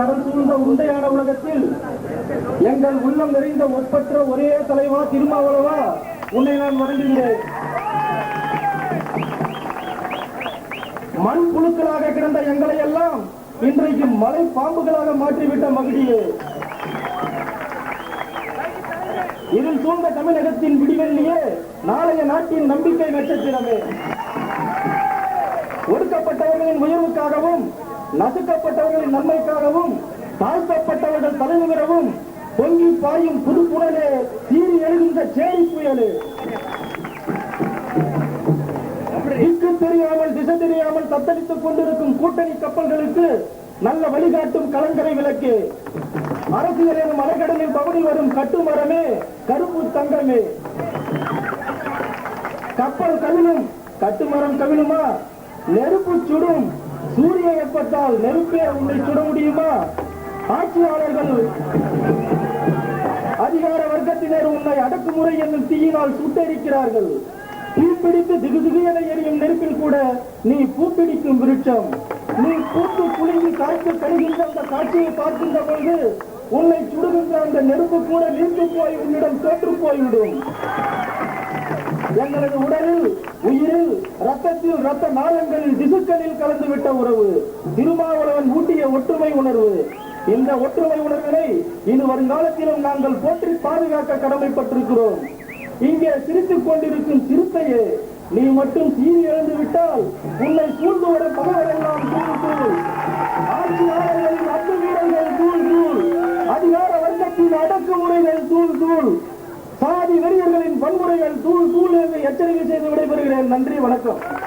கடல் உண்டையான உலகத்தில் எங்கள் உள்ளம் நிறைந்த ஒப்பற்ற ஒரே தலைவா திருமாவளவா. உன்னை நான் வணங்குகிறேன். மண் புழுக்களாக கிடந்த எங்களை எல்லாம் இன்றைக்கு மலை பாம்புகளாக மாற்றிவிட்ட மகிழியே. இதில் சூழ்ந்த தமிழகத்தின் விடிவெள்ளியே நாளைய நாட்டின் நம்பிக்கை நட்சத்திரமே. ஒடுக்கப்பட்டவர்களின் உயர்வுக்காகவும் நசுக்கப்பட்டவர்களின் நன்மைக்காகவும் தாழ்த்தப்பட்டவர்கள் தலைநிமிரவும் பொங்கி பாயும் புது புனலே சீறி எழுகின்ற சேரி புயலே. திக்கு தெரியாமல் திசை தெரியாமல் தத்தளித்துக் கொண்டிருக்கும் கூட்டணி கப்பல்களுக்கு நல்ல வழிகாட்டும் கலங்கரை விளக்கு. அரசியல் எனும் அலைக்கடலில் பவனி வரும் கட்டுமரமே கருப்பு தங்கமே. கப்பல் கவிழும் கட்டுமரம் கவிழுமா? நெருப்பு சுடும் சூரிய வெப்பத்தால் நெருப்பே உன்னை சுட முடியுமா? ஆட்சியாளர்கள் அதிகார வர்க்கத்தினர் உன்னை அடக்குமுறை என்னும் தீயினால் சுட்டரிக்கிறார்கள். தீப்பிடித்து திகுதிகு என எரியும் நெருப்பில் கூட நீ பூப்பிடிக்கும் விருட்சம். நீ பூத்து குலுங்கி காய்த்து கருகின்ற அந்த காட்சியை பார்க்கின்ற பொழுது உன்னை சுடுகின்ற அந்த நெருப்பு கூட நீர்த்து போய் உன்னிடம் தோற்று போய்விடும். எங்களது உடலில் உயிரில் ரத்தத்தில் ரத்த நாளங்களில் திசுக்களில் கலந்துவிட்ட உறவு திருமாவளவன் ஊட்டிய ஒற்றுமை உணர்வு. இந்த ஒற்றுமை உணர்வினை இனி வருங்காலத்திலும் நாங்கள் போற்றி பாதுகாக்க கடமைப்பட்டிருக்கிறோம். இங்கே சிரித்துக் கொண்டிருக்கும் சிறுத்தையே நீ மட்டும் சீறி எழுந்து விட்டால் உன்னை சூழ்ந்து வர பகவரெல்லாம் தூள் தூள் ஆட்சியாளர்களின் அன்பு வீரர்கள் தூள் தூள் அதிகார வர்க்கத்தின் அடக்குமுறைகள் தூள் தூள் சாதி வெறியர்களின் வன்முறைகள் தூள் தூள் எச்சரிக்கை செய்து விடைபெறுகிறேன்? நன்றி வணக்கம்.